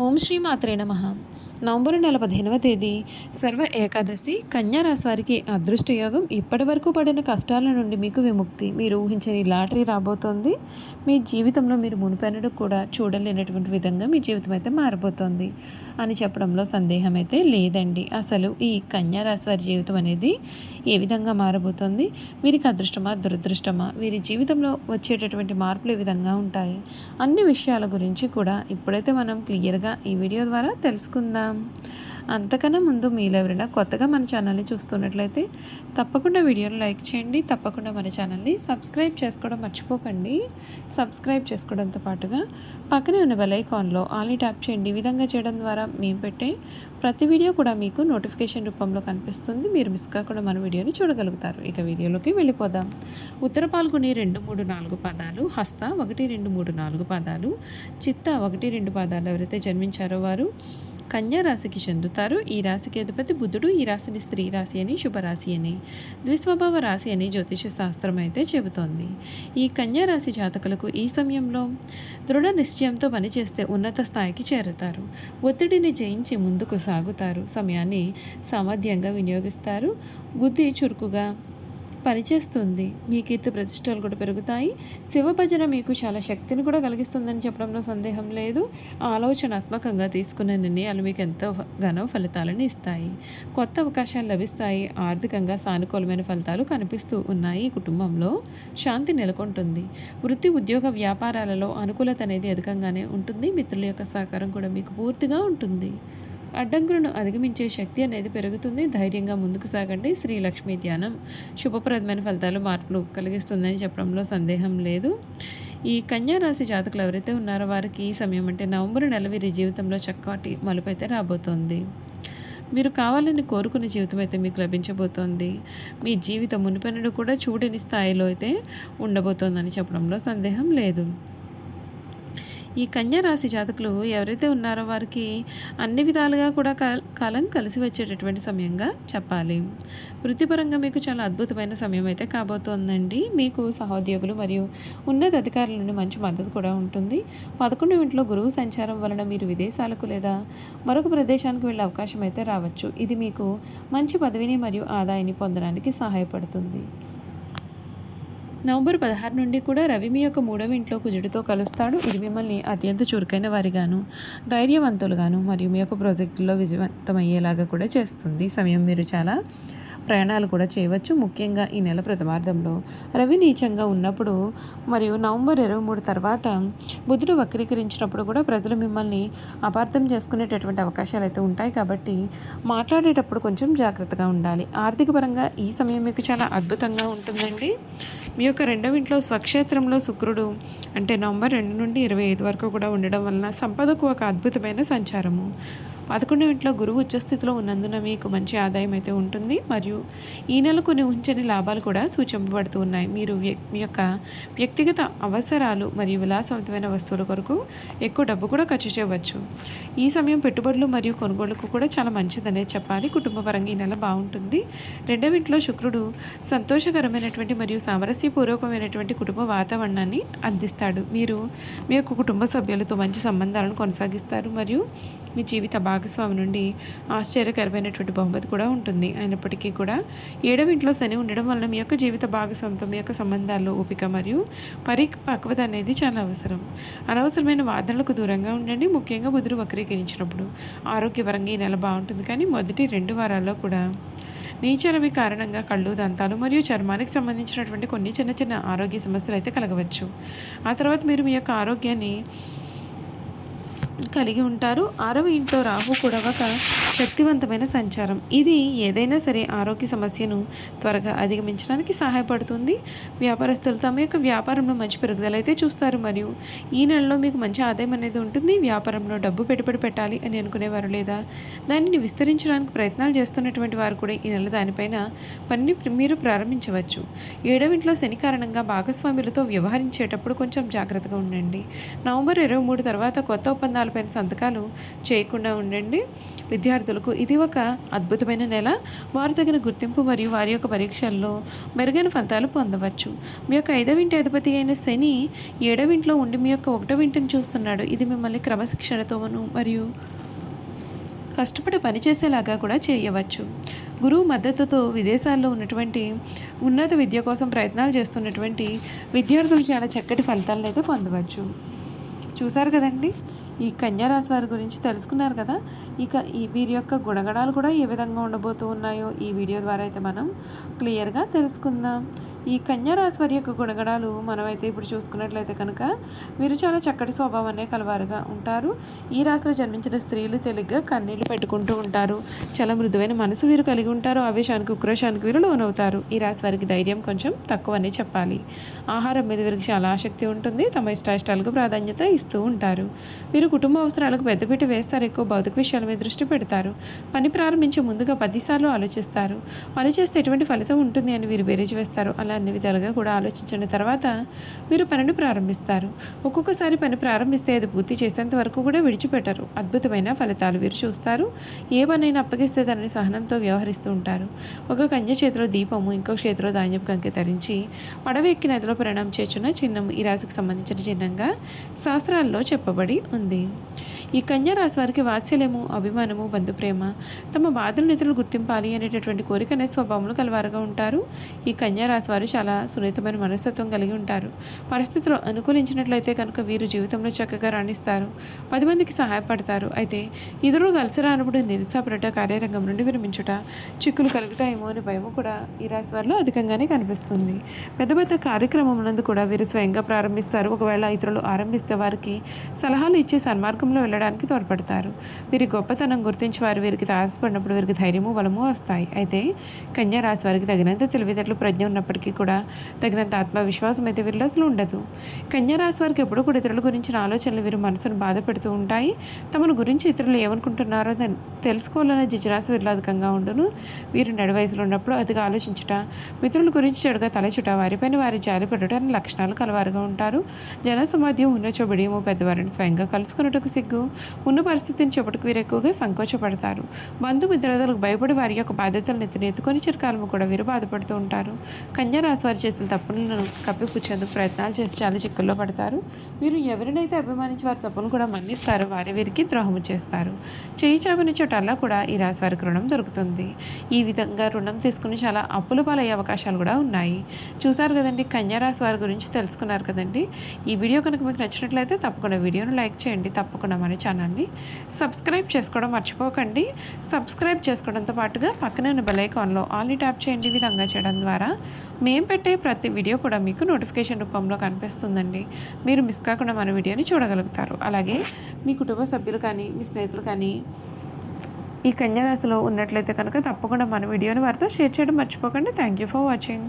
ఓం శ్రీ మాత్రే నమ. నవంబర్ నెల పదిహేనవ తేదీ. సర్వ ఏకాదశి కన్యా రాశి వారికి అదృష్ట యోగం ఇప్పటి వరకు పడిన కష్టాల నుండి మీకు విముక్తి. మీరు ఊహించని లాటరీ రాబోతోంది. మీ జీవితంలో మీరు మునిపెనడు కూడా చూడలేనటువంటి విధంగా మీ జీవితం అయితే మారిపోతుంది అని చెప్పడంలో సందేహం అయితే లేదండి. అసలు ఈ కన్యా రాశి వారి జీవితం అనేది ఏ విధంగా మారబోతోంది? వీరికి అదృష్టమా దురదృష్టమా? వీరి జీవితంలో వచ్చేటటువంటి మార్పులు ఏ విధంగా ఉంటాయి? అన్ని విషయాల గురించి కూడా ఇప్పుడైతే మనం క్లియర్గా ఈ వీడియో ద్వారా తెలుసుకుందాం. అంతకన్నా ముందు మీరు ఎవరైనా కొత్తగా మన ఛానల్ని చూస్తున్నట్లయితే తప్పకుండా వీడియోని లైక్ చేయండి. తప్పకుండా మన ఛానల్ని సబ్స్క్రైబ్ చేసుకోవడం మర్చిపోకండి. సబ్స్క్రైబ్ చేసుకోవడంతో పాటుగా పక్కనే ఉన్న బెలైకాన్లో ఆల్ని ట్యాప్ చేయండి. ఈ విధంగా చేయడం ద్వారా మేము పెట్టే ప్రతి వీడియో కూడా మీకు నోటిఫికేషన్ రూపంలో కనిపిస్తుంది. మీరు మిస్ కాకుండా మన వీడియోని చూడగలుగుతారు. ఇక వీడియోలోకి వెళ్ళిపోదాం. ఉత్తర పాల్గొని రెండు మూడు నాలుగు పదాలు. హస్త ఒకటి రెండు మూడు నాలుగు పదాలు. చిత్త ఒకటి రెండు పదాలు. ఎవరైతే జన్మించారో వారు కన్యా రాశికి చెందుతారు. ఈ రాశికి అధిపతి బుధుడు ఈ రాశిని స్త్రీ రాశి అని శుభరాశి అని ద్విస్వభావ రాశి అని జ్యోతిష శాస్త్రం అయితే చెబుతోంది. ఈ కన్యా రాశి జాతకులకు ఈ సమయంలో దృఢ నిశ్చయంతో పనిచేస్తే ఉన్నత స్థాయికి చేరుతారు. ఒత్తిడిని జయించి ముందుకు సాగుతారు. సమయాన్ని సామర్థ్యంగా వినియోగిస్తారు. బుద్ధి చురుకుగా పనిచేస్తుంది. మీ కీర్తి ప్రతిష్టలు కూడా పెరుగుతాయి. శివ భజన మీకు చాలా శక్తిని కూడా కలిగిస్తుందని చెప్పడంలో సందేహం లేదు. ఆలోచనాత్మకంగా తీసుకునే నిర్ణయాలు మీకు ఎంతో ఘన ఫలితాలను ఇస్తాయి. కొత్త అవకాశాలు లభిస్తాయి. ఆర్థికంగా సానుకూలమైన ఫలితాలు కనిపిస్తూ ఉన్నాయి ఈ కుటుంబంలో. శాంతి నెలకొంటుంది. వృత్తి ఉద్యోగ వ్యాపారాలలో అనుకూలత అనేది అధికంగానే ఉంటుంది. మిత్రుల యొక్క సహకారం కూడా మీకు పూర్తిగా ఉంటుంది. అడ్డంకులను అధిగమించే శక్తి అనేది పెరుగుతుంది. ధైర్యంగా ముందుకు సాగండి. శ్రీ లక్ష్మీ ధ్యానం. శుభప్రదమైన ఫలితాలు మార్పులు కలిగిస్తుందని చెప్పడంలో సందేహం లేదు. ఈ కన్యారాశి జాతకులు ఎవరైతే ఉన్నారో వారికి ఈ సమయం అంటే నవంబర్ నెల వీరి జీవితంలో చక్కటి మలుపు అయితే రాబోతోంది. మీరు కావాలని కోరుకునే జీవితం అయితే మీకు లభించబోతోంది. మీ జీవితం మునిపెనడు కూడా చూడని స్థాయిలో అయితే ఉండబోతోందని చెప్పడంలో సందేహం లేదు. ఈ కన్యా రాశి జాతకులు ఎవరైతే ఉన్నారో వారికి అన్ని విధాలుగా కూడా కాలం కలిసి వచ్చేటటువంటి సమయంగా చెప్పాలి. వృత్తిపరంగా మీకు చాలా అద్భుతమైన సమయం అయితే కాబోతోందండి. మీకు సహోద్యోగులు మరియు ఉన్నత అధికారుల నుండి మంచి మద్దతు కూడా ఉంటుంది. పదకొండు ఇంట్లో గురువు సంచారం వలన మీరు విదేశాలకు లేదా మరొక ప్రదేశానికి వెళ్ళే అవకాశం అయితే రావచ్చు. ఇది మీకు మంచి పదవిని మరియు ఆదాయాన్ని పొందడానికి సహాయపడుతుంది. నవంబర్ పదహారు నుండి కూడా రవి మీ యొక్క మూడవ ఇంట్లో కుజుడితో కలుస్తాడు. ఇది మిమ్మల్ని అత్యంత చురుకైన వారిగాను ధైర్యవంతులుగాను మరియు మీ యొక్క ప్రాజెక్టులో విజయవంతమయ్యేలాగా కూడా చేస్తుంది. సమయం మీరు చాలా ప్రయాణాలు కూడా చేయవచ్చు. ముఖ్యంగా ఈ నెల ప్రథమార్థంలో రవి నీచంగా ఉన్నప్పుడు మరియు నవంబర్ ఇరవై మూడు తర్వాత బుధుడు వక్రీకరించినప్పుడు కూడా ప్రజలు మిమ్మల్ని అపార్థం చేసుకునేటటువంటి అవకాశాలు అయితే ఉంటాయి. కాబట్టి మాట్లాడేటప్పుడు కొంచెం జాగ్రత్తగా ఉండాలి. ఆర్థిక పరంగా ఈ సమయం మీకు చాలా అద్భుతంగా ఉంటుందండి. మీ యొక్క రెండవ ఇంట్లో స్వక్షేత్రంలో శుక్రుడు అంటే నవంబర్ రెండు నుండి ఇరవై ఐదు వరకు కూడా ఉండడం వలన సంపదకు ఒక అద్భుతమైన సంచారము. పదకొండు ఇంట్లో గురువు ఉచ్చస్థితిలో ఉన్నందున మీకు మంచి ఆదాయం అయితే ఉంటుంది. మరియు ఈ నెల కొన్ని ఉంచని లాభాలు కూడా సూచింపబడుతూ ఉన్నాయి. మీరు మీ యొక్క వ్యక్తిగత అవసరాలు మరియు విలాసవంతమైన వస్తువుల కొరకు ఎక్కువ డబ్బు కూడా ఖర్చు చేయవచ్చు. ఈ సమయం పెట్టుబడులు మరియు కొనుగోళ్ళకు కూడా చాలా మంచిదనే చెప్పాలి. కుటుంబపరంగా ఈ నెల బాగుంటుంది. రెండవ ఇంట్లో శుక్రుడు సంతోషకరమైనటువంటి మరియు సామరస్యపూర్వకమైనటువంటి కుటుంబ వాతావరణాన్ని అందిస్తాడు. మీరు మీ యొక్క కుటుంబ సభ్యులతో మంచి సంబంధాలను కొనసాగిస్తారు. మరియు మీ జీవిత భాగస్వామి నుండి ఆశ్చర్యకరమైనటువంటి బహుమతి కూడా ఉంటుంది. అయినప్పటికీ కూడా ఏడవ ఇంట్లో శని ఉండడం వలన మీ యొక్క జీవిత భాగస్వామితో మీ యొక్క సంబంధాల్లో ఓపిక మరియు పరిపక్వత అనేది చాలా అవసరం. అనవసరమైన వాదనలకు దూరంగా ఉండండి. ముఖ్యంగా బుధుడు వక్రీకరించినప్పుడు ఆరోగ్యపరంగా ఈ నెల బాగుంటుంది. కానీ మొదటి రెండు వారాల్లో కూడా నీచరవి కారణంగా కళ్ళు దంతాలు మరియు చర్మానికి సంబంధించినటువంటి కొన్ని చిన్న చిన్న ఆరోగ్య సమస్యలు అయితే కలగవచ్చు. ఆ తర్వాత మీరు మీ యొక్క ఆరోగ్యాన్ని కలిగి ఉంటారు. ఆరవ ఇంట్లో రాహు కూడా ఒక శక్తివంతమైన సంచారం. ఇది ఏదైనా సరే ఆరోగ్య సమస్యను త్వరగా అధిగమించడానికి సహాయపడుతుంది. వ్యాపారస్తులు తమ యొక్క వ్యాపారంలో మంచి పెరుగుదల అయితే చూస్తారు. మరియు ఈ నెలలో మీకు మంచి ఆదాయం అనేది ఉంటుంది. వ్యాపారంలో డబ్బు పెట్టుబడి పెట్టాలి అని అనుకునేవారు లేదా దానిని విస్తరించడానికి ప్రయత్నాలు చేస్తున్నటువంటి వారు కూడా ఈ నెల దానిపైన పని మీరు ప్రారంభించవచ్చు. ఏడవ ఇంట్లో శని కారణంగా భాగస్వాములతో వ్యవహరించేటప్పుడు కొంచెం జాగ్రత్తగా ఉండండి. నవంబర్ ఇరవై మూడు తర్వాత కొత్త ఒప్పందాలు కాగితాలపైన సంతకాలు చేయకుండా ఉండండి. విద్యార్థులకు ఇది ఒక అద్భుతమైన నెల. వారు తగిన గుర్తింపు మరియు వారి యొక్క పరీక్షల్లో మెరుగైన ఫలితాలు పొందవచ్చు. మీ యొక్క ఐదవ ఇంటి అధిపతి అయిన శని ఏడవ ఇంట్లో ఉండి మీ యొక్క ఒకటవ ఇంటిని చూస్తున్నాడు. ఇది మిమ్మల్ని క్రమశిక్షణతోను మరియు కష్టపడి పనిచేసేలాగా కూడా చేయవచ్చు. గురువు మద్దతుతో విదేశాల్లో ఉన్నటువంటి ఉన్నత విద్య కోసం ప్రయత్నాలు చేస్తున్నటువంటి విద్యార్థులు చాలా చక్కటి ఫలితాలను అయితే పొందవచ్చు. చూసారు కదండి? ఈ కన్యారాశి వారి గురించి తెలుసుకున్నారు కదా? ఇక ఈ వీరి యొక్క గుణగణాలు కూడా ఏ విధంగా ఉండబోతూ ఉన్నాయో ఈ వీడియో ద్వారా అయితే మనం క్లియర్గా తెలుసుకుందాం. ఈ కన్యారాశి వారి యొక్క గుణగణాలు మనమైతే ఇప్పుడు చూసుకున్నట్లయితే కనుక వీరు చాలా చక్కటి స్వభావాన్ని కలవారుగా ఉంటారు. ఈ రాశిలో జన్మించిన స్త్రీలు తెలుగ్గా కన్నీళ్ళు పెట్టుకుంటూ ఉంటారు. చాలా మృదువైన మనసు వీరు కలిగి ఉంటారు. ఆవేశానికి ఉక్రోషానికి వీరు లోనవుతారు. ఈ రాశి వారికి ధైర్యం కొంచెం తక్కువనే చెప్పాలి. ఆహారం మీద వీరికి చాలా ఆసక్తి ఉంటుంది. తమ ఇష్టాయిష్టాలకు ప్రాధాన్యత ఇస్తూ ఉంటారు. వీరు కుటుంబ అవసరాలకు పెద్దపీట వేస్తారు. ఎక్కువ భౌతిక విషయాల మీద దృష్టి పెడతారు. పని ప్రారంభించే ముందుగా పదిసార్లు ఆలోచిస్తారు. పని చేస్తే ఎటువంటి ఫలితం ఉంటుంది అని వీరు బేరేజ్ వేస్తారు. అలా అన్ని విధాలుగా కూడా ఆలోచించిన తర్వాత వీరు పనిని ప్రారంభిస్తారు. ఒక్కొక్కసారి పని ప్రారంభిస్తే అది పూర్తి చేసేంత వరకు కూడా విడిచిపెట్టరు. అద్భుతమైన ఫలితాలు వీరు చూస్తారు. ఏ పనైనా అప్పగిస్తే దానిని సహనంతో వ్యవహరిస్తూ ఉంటారు. ఒక కన్య చేతిలో దీపము ఇంకొక చేతిలో ధాన్యపు కంకి ధరించి పడవ ఎక్కి నదిలో ప్రయాణం చేస్తున్న చిహ్నం ఈ రాశికి సంబంధించిన చిహ్నంగా శాస్త్రాల్లో చెప్పబడి ఉంది. ఈ కన్యా రాశి వారికి వాత్సల్యము అభిమానము బంధుప్రేమ తమ బాధలు నిధులు గుర్తింపాలి అనేటటువంటి కోరిక అనే కలవారుగా ఉంటారు. ఈ కన్యా రాశి వారు చాలా సున్నితమైన మనస్తత్వం కలిగి ఉంటారు. పరిస్థితులు అనుకూలించినట్లయితే కనుక వీరు జీవితంలో చక్కగా రాణిస్తారు. పది మందికి సహాయపడతారు. అయితే ఇతరులు కలిసి రానప్పుడు నిరుత్సాహపడట కార్యరంగం నుండి విరమించుట చిక్కులు కలుగుతాయేమో అనే భయము కూడా ఈ రాశి వారిలో అధికంగానే కనిపిస్తుంది. పెద్ద పెద్ద కార్యక్రమములందు కూడా వీరు స్వయంగా ప్రారంభిస్తారు. ఒకవేళ ఇతరులు ఆరంభిస్తే వారికి సలహాలు ఇచ్చి సన్మార్గంలో వెళ్ళడం వెళ్ళడానికి తోడ్పడతారు. వీరి గొప్పతనం గుర్తించి వారు వీరికి తారసపడినప్పుడు వీరికి ధైర్యము బలము వస్తాయి. అయితే కన్యా రాశి వారికి తగినంత తెలివితేటలు ప్రజ్ఞ ఉన్నప్పటికీ కూడా తగినంత ఆత్మవిశ్వాసం అయితే వీరిలో అసలు ఉండదు. కన్యా రాశి వారికి ఎప్పుడు కూడా ఇతరుల గురించిన ఆలోచనలు వీరి మనసును బాధ పెడుతూ ఉంటాయి. తమను గురించి ఇతరులు ఏమనుకుంటున్నారో దాన్ని తెలుసుకోవాలనే జిజ్ఞాస వీరిలో అధికంగా ఉండును. వీరు నడి వయసులో ఉన్నప్పుడు అతిగా ఆలోచించుట మిత్రుల గురించి చెడుగా తలచుట వారిపైన వారి జారి పడుట లక్షణాలు కలవారుగా ఉంటారు. జన సమాధ్యం ఉన్న చొబడియము పెద్దవారిని స్వయంగా కలుసుకున్నట్టుకు సిగ్గు. ఉన్న పరిస్థితిని చెప్పటకు వీరు ఎక్కువగా సంకోచపడతారు. బంధుమిత్రులకు భయపడి వారి యొక్క బాధ్యతలను ఎత్తుని ఎత్తుకొని చిరకాలము కూడా వీరు బాధపడుతూ ఉంటారు. కన్యా రాశి వారు చేసిన తప్పులను కప్పిపుచ్చేందుకు ప్రయత్నాలు చేసి చాలా చిక్కుల్లో పడతారు. వీరు ఎవరినైతే అభిమానించి వారి తప్పును కూడా మన్నిస్తారో వారి వీరికి ద్రోహము చేస్తారు. చేయి చాపిన చోటల్లా కూడా ఈ రాశి వారికి రుణం దొరుకుతుంది. ఈ విధంగా రుణం తీసుకుని చాలా అప్పుల పాలయ్యే అవకాశాలు కూడా ఉన్నాయి. చూసారు కదండి కన్యా రాశి వారి గురించి తెలుసుకున్నారు కదండి. ఈ వీడియో కనుక మీకు నచ్చినట్లయితే తప్పకుండా వీడియోను లైక్ చేయండి. తప్పకుండా మన ఛానల్ని సబ్స్క్రైబ్ చేసుకోవడం మర్చిపోకండి. సబ్స్క్రైబ్ చేసుకోవడంతో పాటుగా పక్కనే ఉన్న బెల్ ఐకాన్లో ఆల్ని ట్యాప్ చేయండి. విధంగా చేయడం ద్వారా మేము పెట్టే ప్రతి వీడియో కూడా మీకు నోటిఫికేషన్ రూపంలో కనిపిస్తుందండి. మీరు మిస్ కాకుండా మన వీడియోని చూడగలుగుతారు. అలాగే మీ కుటుంబ సభ్యులు కానీ మీ స్నేహితులు కానీ ఈ కన్యారాశిలో ఉన్నట్లయితే కనుక తప్పకుండా మన వీడియోని వారితో షేర్ చేయడం మర్చిపోకండి. Thank you for watching.